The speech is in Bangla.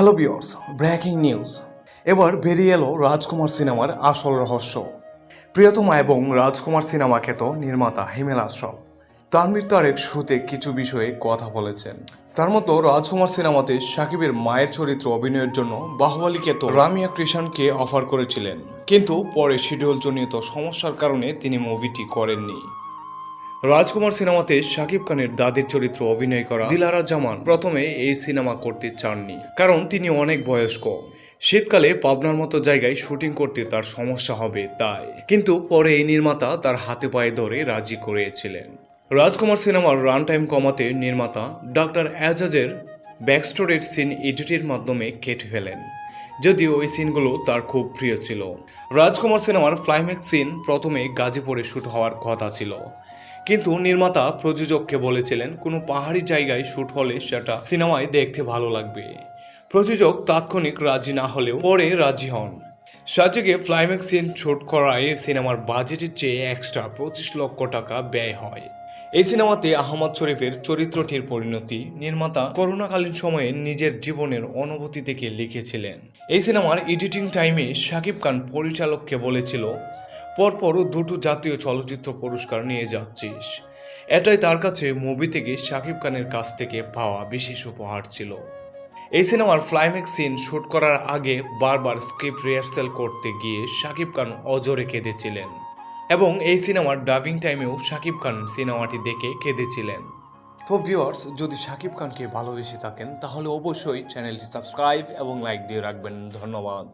হ্যালো বিয়র্স ব্রেকিং নিউজ এবার বেরিয়ে এলো রাজকুমার সিনেমার আসল রহস্য। প্রিয়তমা এবং রাজকুমার সিনেমা খ্যাত নির্মাতা হিমেল আশরাফ তানভীর তারেক শুরুতে কিছু বিষয়ে কথা বলেছেন। তার মতো রাজকুমার সিনেমাতে সাকিবের মায়ের চরিত্র অভিনয়ের জন্য বাহুবলী তো রামিয়া কৃষাণকে অফার করেছিলেন। কিন্তু পরে শিডিউলজনিত সমস্যার কারণে তিনি মুভিটি করেননি। রাজকুমার সিনেমাতে শাকিব খানের দাদির চরিত্র অভিনয় করা দিলারা জামান প্রথমে এই সিনেমা করতে চাননি, কারণ তিনি অনেক বয়স্ক। শীতকালে পাবনার মতো জায়গায় শুটিং করতে তার সমস্যা হবে তাই। কিন্তু পরে এই নির্মাতা তার হাতে পায়ে ধরে রাজি করিয়েছিলেন রাজকুমার সিনেমার রান টাইম কমাতে নির্মাতা ডক্টর এজাজের ব্যাকস্টোরির সিন এডিটের মাধ্যমে কেটে ফেলেন, যদিও ওই সিনগুলো তার খুব প্রিয় ছিল। রাজকুমার সিনেমার ক্লাইম্যাক্স সিন প্রথমে গাজীপুরে শ্যুট হওয়ার কথা ছিল। কিন্তু নির্মাতা প্রযোজককে বলেছিলেন, কোনো পাহাড়ি জায়গায় শ্যুট হলে সেটা সিনেমায় দেখতে ভালো লাগবে। প্রযোজক তাৎক্ষণিক রাজি না হলেও পরে রাজি হন। সাজেকে ক্লাইম্যাক্স সিন শ্যুট করায় সিনেমার বাজেটের চেয়ে এক্সট্রা পঁচিশ লক্ষ টাকা ব্যয় হয়। এই সিনেমাতে আহমদ শরীফের চরিত্রটির পরিণতি নির্মাতা করোনাকালীন সময়ে নিজের জীবনের অনুভূতি থেকে লিখেছিলেন। এই সিনেমার এডিটিং টাইমে শাকিব খান পরিচালককে বলেছিল পরপর দুটো জাতীয় চলচ্চিত্র পুরস্কার নিয়ে যাচ্ছিস। এটাই তার কাছে মুভি থেকে শাকিব খানের কাছ থেকে পাওয়া বিশেষ উপহার ছিল। এই সিনেমার ক্লাইম্যাক্স সিন শ্যুট করার আগে বারবার স্ক্রিপ্ট রিহার্সেল করতে গিয়ে শাকিব খান অজরে কেঁদেছিলেন এবং এই সিনেমার ডাবিং টাইমেও শাকিব খান সিনেমাটি দেখে কেঁদেছিলেন। তো ভিউয়ার্স যদি শাকিব খানকে ভালোবেসে থাকেন, তাহলে অবশ্যই চ্যানেলটি সাবস্ক্রাইব এবং লাইক দিয়ে রাখবেন। ধন্যবাদ।